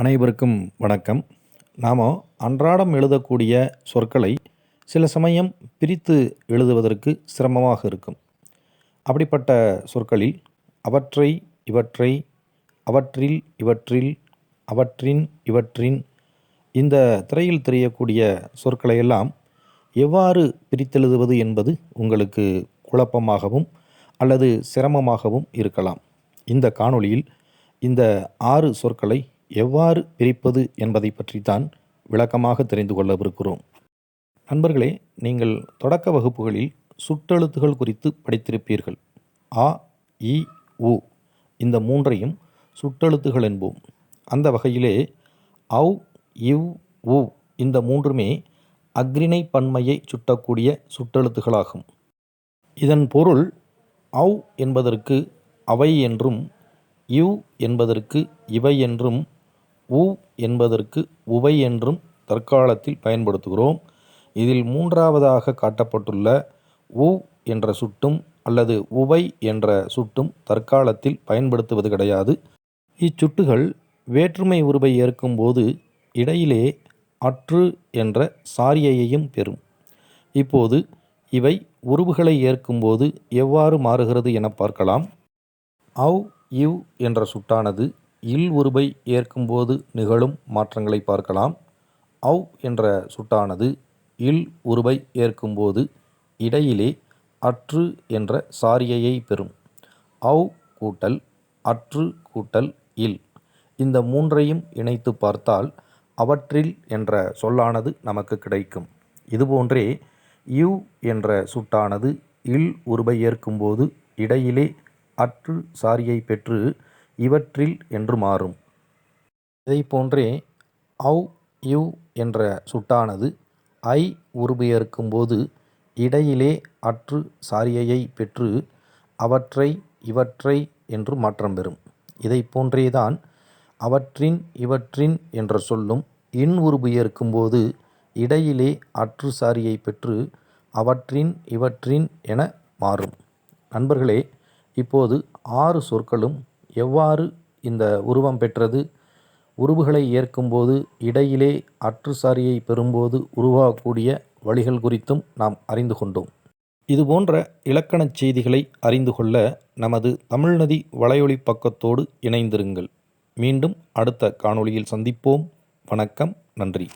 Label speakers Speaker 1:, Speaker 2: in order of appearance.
Speaker 1: அனைவருக்கும் வணக்கம். நாம் அன்றாடம் எழுதக்கூடிய சொற்களை சில சமயம் பிரித்து எழுதுவதற்கு சிரமமாக இருக்கும். அப்படிப்பட்ட சொற்களில் அவற்றை இவற்றை அவற்றில் இவற்றில் அவற்றின் இவற்றின் இந்த திரையில் தெரியக்கூடிய சொற்களையெல்லாம் எவ்வாறு பிரித்தெழுதுவது என்பது உங்களுக்கு குழப்பமாகவும் அல்லது சிரமமாகவும் இருக்கலாம். இந்த காணொளியில் இந்த ஆறு சொற்களை எவ்வாறு பிரிப்பது என்பதை பற்றித்தான் விளக்கமாக தெரிந்து கொள்ளவிருக்கிறோம். நண்பர்களே நீங்கள் தொடக்க வகுப்புகளில் சுட்டெழுத்துகள் குறித்து படித்திருப்பீர்கள். ஆ இ உ இந்த மூன்றையும் சுட்டெழுத்துகள் என்போம். அந்த வகையிலே அவ் இவ் உ இந்த மூன்றுமே அக்ரிணை பன்மையை சுட்டக்கூடிய சுட்டெழுத்துகளாகும். இதன் பொருள் அவ் என்பதற்கு அவை என்றும் இவ் என்பதற்கு இவை என்றும் உ என்பதற்கு உவை என்றும் தற்காலத்தில் பயன்படுத்துகிறோம். இதில் மூன்றாவதாக காட்டப்பட்டுள்ள உ என்ற சுட்டும் அல்லது உவை என்ற சுட்டும் தற்காலத்தில் பயன்படுத்துவது கிடையாது. இச்சுட்டுகள் வேற்றுமை உருவை ஏற்கும்போது இடையிலே அற்று என்ற சாரியையையும் பெறும். இப்போது இவை உருவுகளை ஏற்கும்போது எவ்வாறு மாறுகிறது என பார்க்கலாம். அவ் இவ் என்ற சுட்டானது இல் உருவை ஏற்கும்போது நிகழும் மாற்றங்களை பார்க்கலாம். அவ் என்ற சுட்டானது இல் உருவை ஏற்கும்போது இடையிலே அற்று என்ற சாரியையை பெறும். அவ் கூட்டல் அற்று கூட்டல் இல். இந்த மூன்றையும் இணைத்து பார்த்தால் அவற்றில் என்ற சொல்லானது நமக்கு கிடைக்கும். இதுபோன்றே யு என்ற சுட்டானது இல் உருவை ஏற்கும்போது இடையிலே அற்று சாரியை பெற்று இவற்றில் என்று மாறும். இதை போன்றே அவ் யு என்ற சுட்டானது ஐ உருபெயர்க்கும்போது இடையிலே அற்று சாரியையை பெற்று அவற்றை இவற்றை என்று மாற்றம் பெறும். இதை போன்றேதான் அவற்றின் இவற்றின் என்ற சொல்லும் இன் உருபெயர்க்கும்போது இடையிலே அற்று சாரியை பெற்று அவற்றின் இவற்றின் என மாறும். நண்பர்களே இப்போது ஆறு சொற்களும் எவ்வாறு இந்த உருவம் பெற்றது? உருவுகளை ஏற்கும்போது இடையிலே அற்றுசாரியை பெறும்போது உருவாகக்கூடிய வழிகள் குறித்தும் நாம் அறிந்து கொண்டோம். இதுபோன்ற இலக்கணச் செய்திகளை அறிந்து கொள்ள நமது தமிழ்நதி வலையொலி பக்கத்தோடு இணைந்திருங்கள். மீண்டும் அடுத்த காணொளியில் சந்திப்போம். வணக்கம் நன்றி.